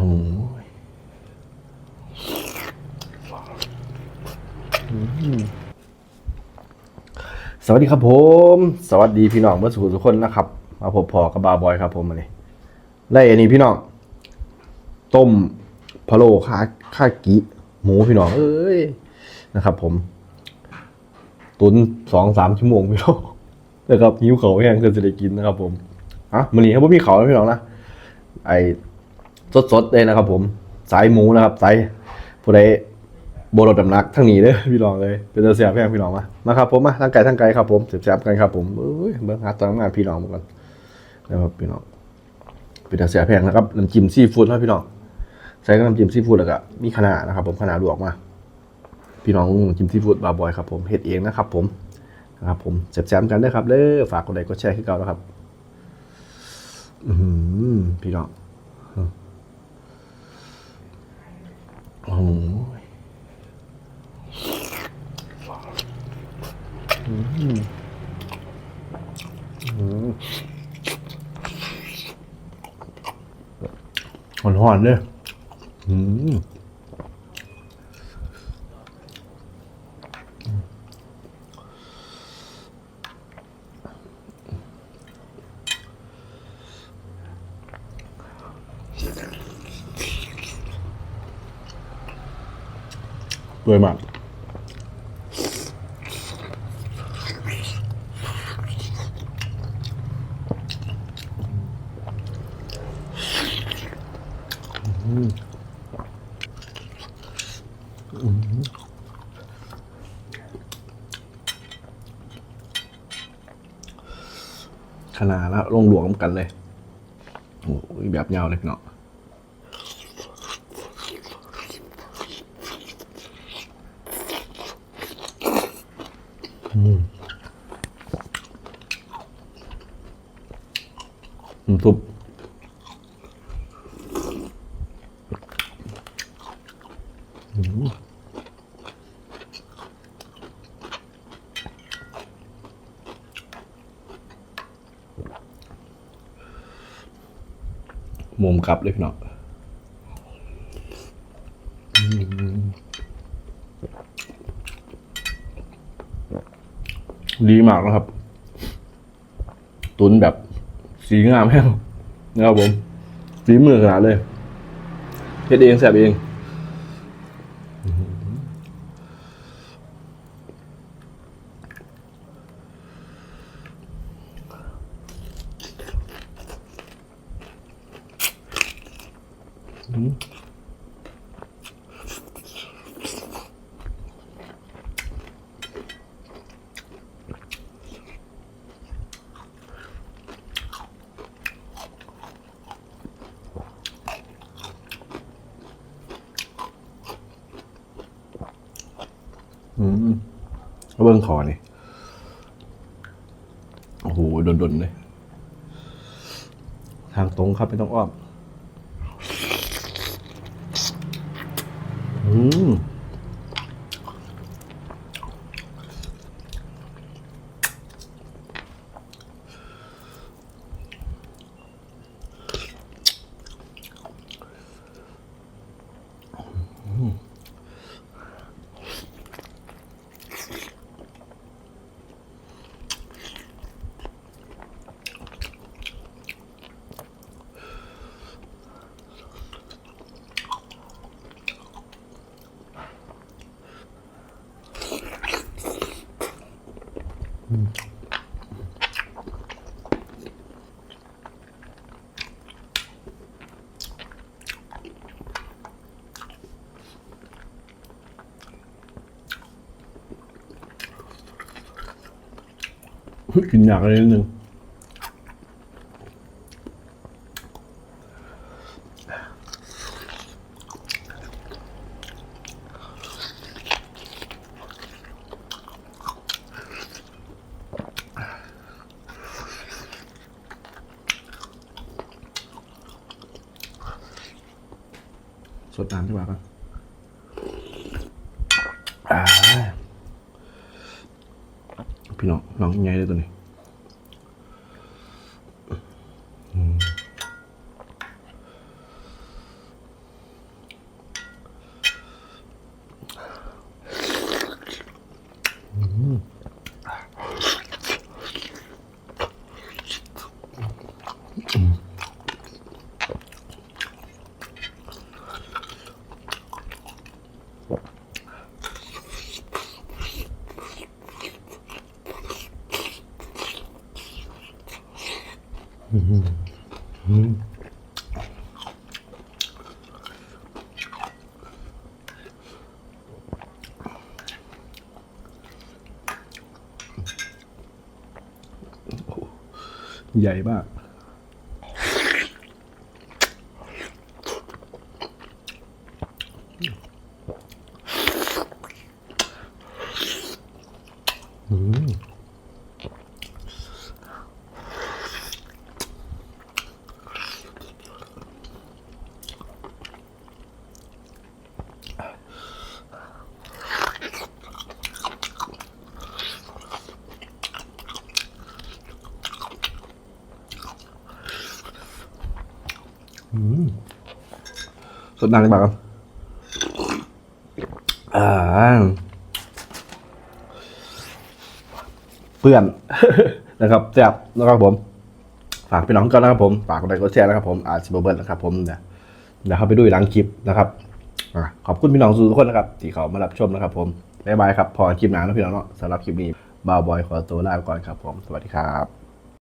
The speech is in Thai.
หสวัสดีครับผม สวัสดีพี่น้องเมื่อสุขทุกคนนะครับ มาพบพอกับบาบอยครับผมมาเลยไล่อันนี้พี่น้อง ต้มพะโล้ขาข้ากิหมูพี่น้องเอ้ยนะครับ ผม ตุนสองสามชั่วโมงพี่น้องนะครับหิวเขาแห้งจนจะได้กินนะครับ ผมอะมันนี้ครับผมมีเขาพี่น้องนะไอ สดๆเลยนะครับ ผมสายหมูนะครับสายผู้ใดโบรดดำนักทั้งนี้เลยพี่น้องเลยเป็นตัวเสียแพงพี่น้องมามาครับผมมาทั้งไก่ทั้งไก่ครับผมเสียบๆกันครับผมเอ้ยเบิ่งหาตอนงานพี่น้องเหมือนกันนะครับพี่น้องเป็นตัวเสียแพงนะครับน้ำจิ้มซีฟู้ดครับพี่น้องใช้กับน้ำจิ้มซีฟู้ดแล้วก็มีขนาดนะครับ ผมขนาดลวกมาพี่น้องจิ้มซีฟู้ดบาบอยครับผมเฮ็ดเองนะครับ ผมนะครับผมแซ่บๆกันด้อครับเด้อฝากกดไลค์กดแชร์ให้เก่านะครับ อืพี่น้องโอ้โหอืม อืมหอนๆเลยอืมด้วยมาก ขนาดแล้วลงหลวมกันเลย โอ้ยแบบยาวเลยเนาะน้ำซุปอื มุมกลับเลยพี่น้องดีมากนะครับ ตุนแบบสีงามแห้งนะครับผมฝีมือขนาดเลยเฮ็ดเองแสบเอง อืมเอาเบิ้งคอนี่โอ้โหดนๆเลย ทางตรงครับไม่ต้องอ้อม อืม กินอยากอะไรนิดนึง สดน้ำดีกว่ากันอ่าพี่น้องน้องใหญ่เลยตัวนี้ ใหญ่มากอืม สดน้ำดีกว่าครับเพื่อนนะครับแซ่บนะครับผม ฝากพี่น้องกันนะครับผม ฝากกดไลค์กดแชร์นะครับผมอาร์ซิเบิร์ดนะครับผมเดี๋ยวเดี๋ยวเข้าไปดูหลังคลิปนะครับขอบคุณพี่น้องทุกคนนะครับ ที่เขามารับชมนะครับผมบ๊ายบายครับ พอคลิปหน้านะพี่น้องเนาะสำหรับคลิปนี้บาวบอยขอตัวลาไปก่อนครับผม สวัสดีครับ